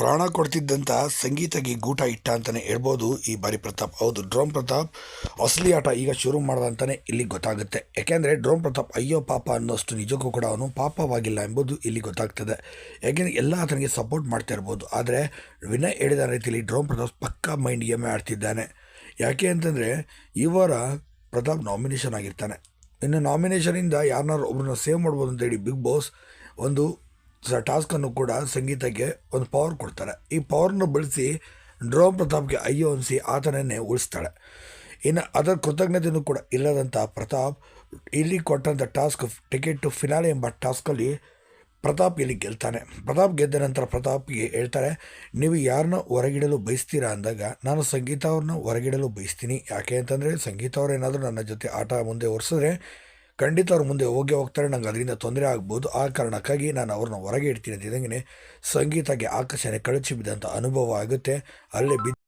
ಪ್ರಾಣ ಕೊಡ್ತಿದ್ದಂಥ ಸಂಗೀತಗೆ ಗೂಟ ಇಟ್ಟ ಅಂತಲೇ ಹೇಳ್ಬೋದು ಈ ಬಾರಿ ಪ್ರತಾಪ್. ಹೌದು ಡ್ರೋಮ್ ಪ್ರತಾಪ್ ಅಸಲಿ ಆಟ ಈಗ ಶುರು ಮಾಡ್ದ ಅಂತಲೇ ಇಲ್ಲಿ ಗೊತ್ತಾಗುತ್ತೆ. ಯಾಕೆಂದರೆ ಡ್ರೋಮ್ ಪ್ರತಾಪ್ ಅಯ್ಯೋ ಪಾಪ ಅನ್ನೋಷ್ಟು ನಿಜಕ್ಕೂ ಕೂಡ ಅವನು ಪಾಪವಾಗಿಲ್ಲ ಎಂಬುದು ಇಲ್ಲಿ ಗೊತ್ತಾಗ್ತದೆ. ಯಾಕೆಂದರೆ ಎಲ್ಲ ಆತನಿಗೆ ಸಪೋರ್ಟ್ ಮಾಡ್ತಾ ಇರ್ಬೋದು. ಆದರೆ ವಿನಯ್ ಹೇಳಿದ ರೀತಿಯಲ್ಲಿ ಡ್ರೋಮ್ ಪ್ರತಾಪ್ ಪಕ್ಕಾ ಮೈಂಡ್ ಗೇಮೇ ಆಡ್ತಿದ್ದಾನೆ. ಯಾಕೆ ಅಂತಂದರೆ ಇವರ ಪ್ರತಾಪ್ ನಾಮಿನೇಷನ್ ಆಗಿರ್ತಾನೆ. ಇನ್ನು ನಾಮಿನೇಷನಿಂದ ಯಾರನ್ನಾರು ಒಬ್ಬರನ್ನ ಸೇವ್ ಮಾಡ್ಬೋದು ಅಂತೇಳಿ ಬಿಗ್ ಬಾಸ್ ಒಂದು ಟಾಸ್ಕನ್ನು ಕೂಡ ಸಂಗೀತಕ್ಕೆ ಒಂದು ಪವರ್ ಕೊಡ್ತಾರೆ. ಈ ಪವರ್ನ ಬಳಸಿ ಡ್ರೋಮ್ ಪ್ರತಾಪ್ಗೆ ಅಯ್ಯೋ ಅನಿಸಿ ಆತನನ್ನೇ ಉಳಿಸ್ತಾಳೆ. ಇನ್ನು ಅದರ ಕೃತಜ್ಞತೆಯೂ ಕೂಡ ಇಲ್ಲದಂಥ ಪ್ರತಾಪ್ ಇಲ್ಲಿ ಕೊಟ್ಟಂಥ ಟಾಸ್ಕ್ ಟಿಕೆಟ್ ಟು ಫಿನಾಲೆ ಎಂಬ ಟಾಸ್ಕಲ್ಲಿ ಪ್ರತಾಪ್ ಇಲ್ಲಿ ಗೆಲ್ತಾನೆ. ಪ್ರತಾಪ್ ಗೆದ್ದ ನಂತರ ಪ್ರತಾಪ್ಗೆ ಹೇಳ್ತಾರೆ, ನೀವು ಯಾರನ್ನ ಹೊರಗಿಡಲು ಬಯಸ್ತೀರಾ? ಅಂದಾಗ, ನಾನು ಸಂಗೀತ ಅವ್ರನ್ನ ಹೊರಗಿಡಲು ಬಯಸ್ತೀನಿ. ಯಾಕೆ ಅಂತಂದರೆ ಸಂಗೀತ ಅವ್ರು ಏನಾದರೂ ನನ್ನ ಜೊತೆ ಆಟ ಮುಂದೆ ಒರೆಸಿದ್ರೆ ಖಂಡಿತ ಅವ್ರು ಮುಂದೆ ಹೋಗಿ ಹೋಗ್ತಾರೆ, ನಂಗೆ ಅದರಿಂದ ತೊಂದರೆ ಆಗ್ಬೋದು. ಆ ಕಾರಣಕ್ಕಾಗಿ ನಾನು ಅವ್ರನ್ನ ಹೊರಗೆ ಇಡ್ತೀನಿ ಅಂತಿದ್ದಂಗೆ ಸಂಗೀತಕ್ಕೆ ಆಕರ್ಷಣೆ ಕಳಚಿ ಬಿದ್ದಂಥ ಅನುಭವ ಆಗುತ್ತೆ. ಅಲ್ಲೇ ಬಿದ್ದು